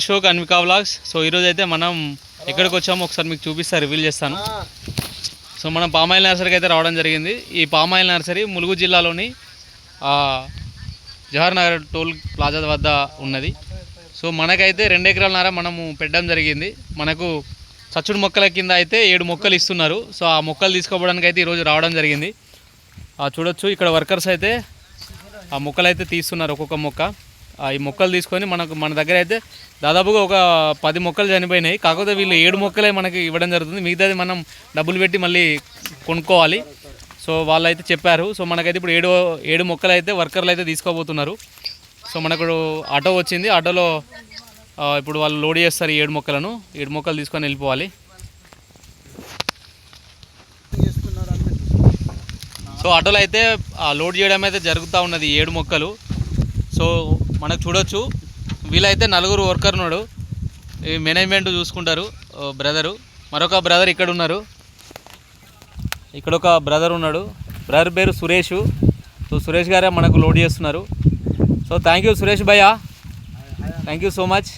Ashok Anvika vlogs so ఈరోజు అయితే మనం ఎక్కడికి వచ్చామో ఒకసారి మీకు చూపిస్తా రివీల్ చేస్తాను. సో మనం పామాయిల్ నర్సరీకి అయితే రావడం జరిగింది. ఈ పామాయిల్ నర్సరీ ములుగు జిల్లాలోని జవహర్ నగర్ టోల్ ప్లాజా వద్ద ఉన్నది. సో మనకైతే రెండు ఎకరాల నార మనము పెట్టడం జరిగింది. మనకు చచ్చుడు మొక్కల కింద అయితే ఏడు మొక్కలు ఇస్తున్నారు. సో ఆ మొక్కలు తీసుకోవడానికి అయితే ఈరోజు రావడం జరిగింది. చూడొచ్చు ఇక్కడ వర్కర్స్ అయితే ఆ మొక్కలు అయితే తీస్తున్నారు ఒక్కొక్క మొక్క. ఈ మొక్కలు తీసుకొని మనకు మన దగ్గర అయితే దాదాపుగా ఒక పది మొక్కలు చనిపోయినాయి. కాకపోతే వీళ్ళు ఏడు మొక్కలే మనకి ఇవ్వడం జరుగుతుంది. మిగతాది మనం డబ్బులు పెట్టి మళ్ళీ కొనుక్కోవాలి. సో వాళ్ళు అయితే చెప్పారు. సో మనకైతే ఇప్పుడు ఏడు ఏడు మొక్కలు అయితే వర్కర్లు అయితే తీసుకోబోతున్నారు. సో మనకు ఆటో వచ్చింది. ఆటోలో ఇప్పుడు వాళ్ళు లోడ్ చేస్తారు ఏడు మొక్కలను. ఏడు మొక్కలు తీసుకొని వెళ్ళిపోవాలి. సో ఆటోలో అయితే లోడ్ చేయడం అయితే జరుగుతూ ఉన్నది ఏడు మొక్కలు. సో మనకు చూడొచ్చు. వీళ్ళైతే నలుగురు వర్కర్ ఉన్నాడు. ఈ మేనేజ్మెంట్ చూసుకుంటారు. బ్రదరు మరొక బ్రదర్ ఇక్కడ ఉన్నారు. ఇక్కడ ఒక బ్రదర్ ఉన్నాడు. బ్రదర్ పేరు సురేష్. సో సురేష్ గారే మనకు లోడ్ చేస్తున్నారు. సో థ్యాంక్ యూ సురేష్ భయ్య. Thank you so much